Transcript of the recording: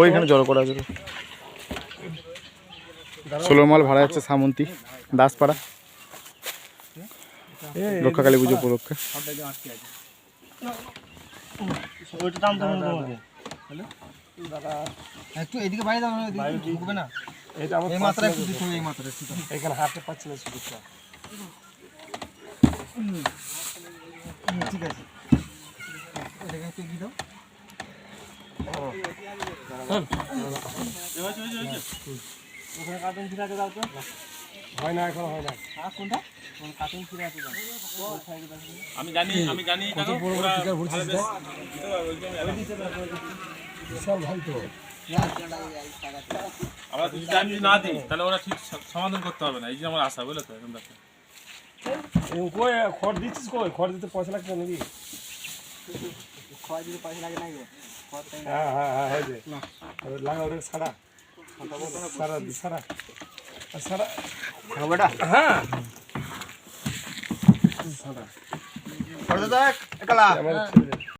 ওইখানে জড়ো করা আছে ষোলো মাল ভাড়া যাচ্ছে সামন্তি দাসপাড়া। রক্ষাকালী পুজো উপলক্ষে। একটু এদিকে বাইরে দাও না এদিকে ঢুকবে না? এটা আমার এই মাত্রা একটু দিতে হবে এই মাত্রা একটু এখানে হাতে পাচ্ছি না শুধু। ঠিক আছে। এটাকে একটু দাও। ওখানে কার্টুন কিনা দাও তো হয় না এখন হয় না কোনটা কার্টুন কিনা দাও আমি জানি আমি জানি দেখো ওরা আমরা যদি টাইম না দিই তাহলে ওরা ঠিক সমাধান করতে হবে না। এই যে আমার আশা বুঝলে তো? এরকম এরকম কই খড় দিচ্ছিস কই? খড় দিতে পয়সা লাগছে নাকি? খড় দিতে পয়সা লাগে না হ্যাঁ হ্যাঁ হ্যাঁ হয়ে যায় লাগা ওটা সারা সারা দি সারা আর সারা বেটা? হ্যাঁ। দেখ একলা।